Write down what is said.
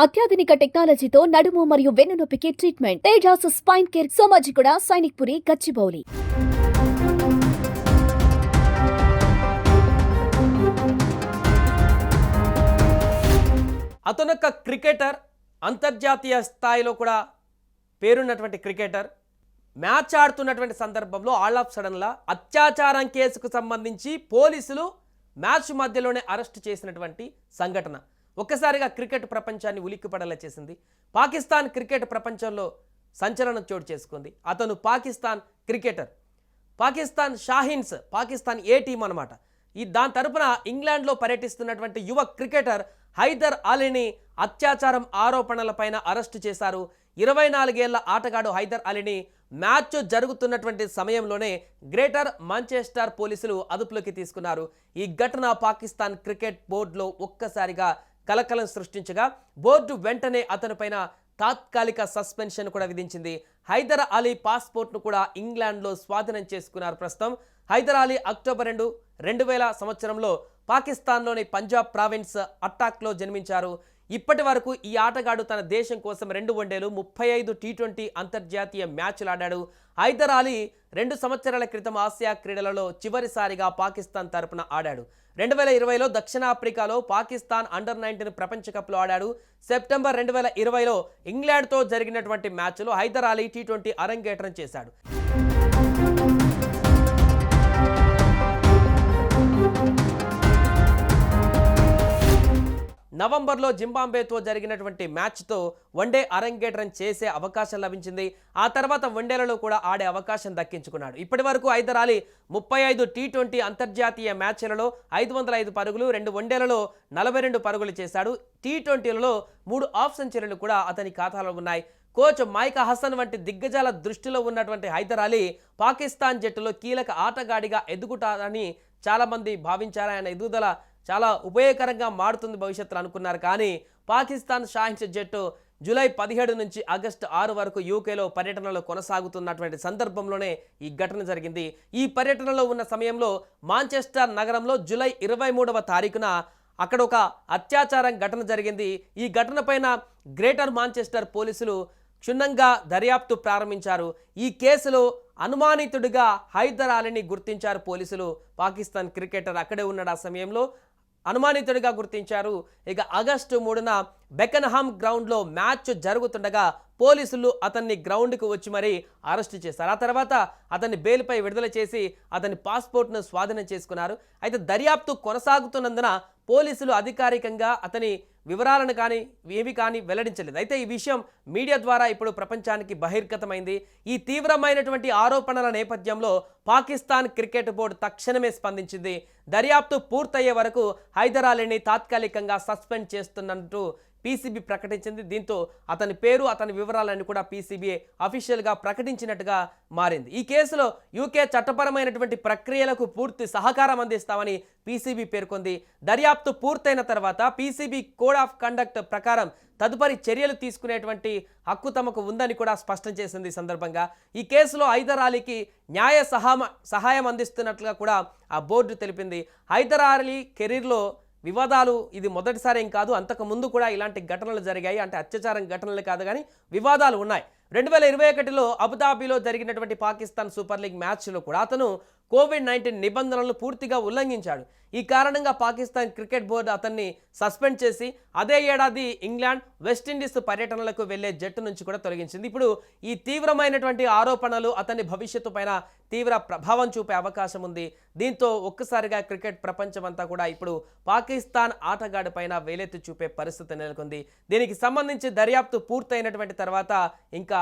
అత్యాధునిక టెక్నాలజీతో నడుము మరియు వెన్నునొప్పికి treatment Tejas spine care Somajiguda Sainikpuri Gachibowli. అతనొక cricketer అంతర్జాతీయ స్థాయిలో కూడా పేరున్నటువంటి క్రికెటర్. మ్యాచ్ ఆడుతున్నటువంటి సందర్భంలో ఆల్ ఆఫ్ సడన్లా అత్యాచారం కేసుకు సంబంధించి పోలీసులు మ్యాచ్ మధ్యలోనే అరెస్ట్ చేసినటువంటి సంఘటన. ఒక్కసారిగా క్రికెట్ ప్రపంచాన్ని ఉలిక్కిపడేలా చేసింది. పాకిస్తాన్ క్రికెట్ ప్రపంచంలో సంచలనం చోటు చేసుకుంది. అతను Pakistan cricketer. Pakistan Shaheens Pakistan A team అనమాట ఈ దాని తరపున ఇంగ్లాండ్లో పర్యటిస్తున్నటువంటి యువ క్రికెటర్ హైదర్ అలీని అత్యాచారం ఆరోపణలపైన అరెస్టు చేశారు. ఇరవై నాలుగేళ్ళ ఆటగాడు హైదర్ అలీని మ్యాచ్ జరుగుతున్నటువంటి సమయంలోనే గ్రేటర్ మాంచెస్టర్ పోలీసులు అదుపులోకి తీసుకున్నారు. ఈ ఘటన పాకిస్తాన్ క్రికెట్ బోర్డులో ఒక్కసారిగా కలకలం సృష్టించగా బోర్డు వెంటనే అతనిపైన తాత్కాలిక సస్పెన్షన్ కూడా విధించింది. హైదర్ అలీ పాస్పోర్ట్ను కూడా ఇంగ్లాండ్లో స్వాధీనం చేసుకున్నారు ప్రస్తుతం. హైదర్ అలీ అక్టోబర్ రెండు రెండు వేల సంవత్సరంలో పాకిస్తాన్లోని పంజాబ్ ప్రావిన్స్ అట్టాక్లో జన్మించారు. ఇప్పటి వరకు ఈ ఆటగాడు తన దేశం కోసం రెండు వన్డేలు ముప్పై ఐదు టీ ట్వంటీ అంతర్జాతీయ మ్యాచ్లు ఆడాడు. హైదర్ అలీ రెండు సంవత్సరాల క్రితం ఆసియా క్రీడలలో చివరిసారిగా పాకిస్తాన్ తరపున ఆడాడు. రెండు వేల ఇరవైలో దక్షిణాఫ్రికాలో పాకిస్తాన్ అండర్ నైన్టీన్ ప్రపంచ కప్లో ఆడాడు. సెప్టెంబర్ రెండు వేల ఇరవైలో ఇంగ్లాండ్తో జరిగినటువంటి మ్యాచ్లో హైదర్ అలీ టీ ట్వంటీ అరంగేట్రం చేశాడు. నవంబర్లో జింబాంబేతో జరిగినటువంటి మ్యాచ్తో వన్డే అరంగేట్రం చేసే అవకాశం లభించింది. ఆ తర్వాత వన్డేలలో కూడా ఆడే అవకాశం దక్కించుకున్నాడు. ఇప్పటి వరకు ఐదు రాలి ముప్పై ఐదు టీ ట్వంటీ అంతర్జాతీయ మ్యాచ్లలో ఐదు వందల ఐదు పరుగులు రెండు వన్డేలలో నలభై రెండు పరుగులు చేశాడు. టీ ట్వంటీలలో మూడు ఆఫ్ సెంచరీలు కూడా అతని ఖాతాలో ఉన్నాయి. కోచ్ మైక్ హసన్ వంటి దిగ్గజాల దృష్టిలో ఉన్నటువంటి హైదర్ అలీ పాకిస్తాన్ జట్టులో కీలక ఆటగాడిగా ఎదుగుతారని చాలామంది భావించారు. ఆయన ఎదుగుదల చాలా ఉపయోగకరంగా మారుతుంది భవిష్యత్తులో అనుకున్నారు. కానీ పాకిస్తాన్ షాహిన్స్ జట్టు జూలై పదిహేడు నుంచి ఆగస్టు ఆరు వరకు యూకేలో పర్యటనలో కొనసాగుతున్నటువంటి సందర్భంలోనే ఈ ఘటన జరిగింది. ఈ పర్యటనలో ఉన్న సమయంలో మాంచెస్టర్ నగరంలో జూలై ఇరవై మూడవ తారీఖున అక్కడ ఒక అత్యాచారం ఘటన జరిగింది. ఈ ఘటన పైన గ్రేటర్ మాంచెస్టర్ పోలీసులు క్షుణ్ణంగా దర్యాప్తు ప్రారంభించారు. ఈ కేసులో అనుమానితుడిగా హైదర్ అలీని గుర్తించారు పోలీసులు. పాకిస్తాన్ క్రికెటర్ అక్కడే ఉన్నాడు ఆ సమయంలో. అనుమానితుడిగా గుర్తించారు. ఇక ఆగస్టు మూడున బెకన్హామ్ గ్రౌండ్లో మ్యాచ్ జరుగుతుండగా పోలీసులు అతన్ని గ్రౌండ్కు వచ్చి మరీ అరెస్ట్ చేశారు. ఆ తర్వాత అతన్ని బెయిల్పై విడుదల చేసి అతని పాస్పోర్ట్ను స్వాధీనం చేసుకున్నారు. అయితే దర్యాప్తు కొనసాగుతున్నందున పోలీసులు అధికారికంగా అతని వివరాలను కానీ ఏవి కానీ వెల్లడించలేదు. అయితే ఈ విషయం మీడియా ద్వారా ఇప్పుడు ప్రపంచానికి బహిర్గతమైంది. ఈ తీవ్రమైనటువంటి ఆరోపణల నేపథ్యంలో పాకిస్తాన్ క్రికెట్ బోర్డు తక్షణమే స్పందించింది. దర్యాప్తు పూర్తయ్యే వరకు హైదర్ అలీని తాత్కాలికంగా సస్పెండ్ చేస్తున్నట్టు పీసీబీ ప్రకటించింది. దీంతో అతని పేరు అతని వివరాలను కూడా పీసీబీ అఫీషియల్గా ప్రకటించినట్టుగా మారింది. ఈ కేసులో యూకే చట్టపరమైనటువంటి ప్రక్రియలకు పూర్తి సహకారం అందిస్తామని పీసీబీ పేర్కొంది. దర్యాప్తు పూర్తయిన తర్వాత పీసీబీ కోడ్ ఆఫ్ కండక్ట్ ప్రకారం తదుపరి చర్యలు తీసుకునేటువంటి హక్కు తమకు ఉందని కూడా స్పష్టం చేసింది ఈ సందర్భంగా. ఈ కేసులో హైదర్ అలీకి న్యాయ సహామ సహాయం అందిస్తున్నట్లుగా కూడా ఆ బోర్డు తెలిపింది. హైదర్ అలీ కెరీర్లో వివాదాలు ఇది మొదటిసారి ఏం కాదు. అంతకు ముందు కూడా ఇలాంటి ఘటనలు జరిగాయి. అంటే అత్యాచారం ఘటనలు కాదు కానీ వివాదాలు ఉన్నాయి. రెండు వేల ఇరవై ఒకటిలో అబుదాబిలో జరిగినటువంటి పాకిస్తాన్ సూపర్ లీగ్ మ్యాచ్లో కూడా అతను కోవిడ్ నైన్టీన్ నిబంధనలను పూర్తిగా ఉల్లంఘించాడు. ఈ కారణంగా పాకిస్తాన్ క్రికెట్ బోర్డు అతన్ని సస్పెండ్ చేసి అదే ఏడాది ఇంగ్లాండ్ వెస్టిండీస్ పర్యటనలకు వెళ్ళే జట్టు నుంచి కూడా తొలగించింది. ఇప్పుడు ఈ తీవ్రమైనటువంటి ఆరోపణలు అతని భవిష్యత్తు పైన తీవ్ర ప్రభావం చూపే అవకాశం ఉంది. దీంతో ఒక్కసారిగా క్రికెట్ ప్రపంచం అంతా కూడా ఇప్పుడు పాకిస్తాన్ ఆటగాడి పైన వేలెత్తి చూపే పరిస్థితి నెలకొంది. దీనికి సంబంధించి దర్యాప్తు పూర్తయినటువంటి తర్వాత ఇంకా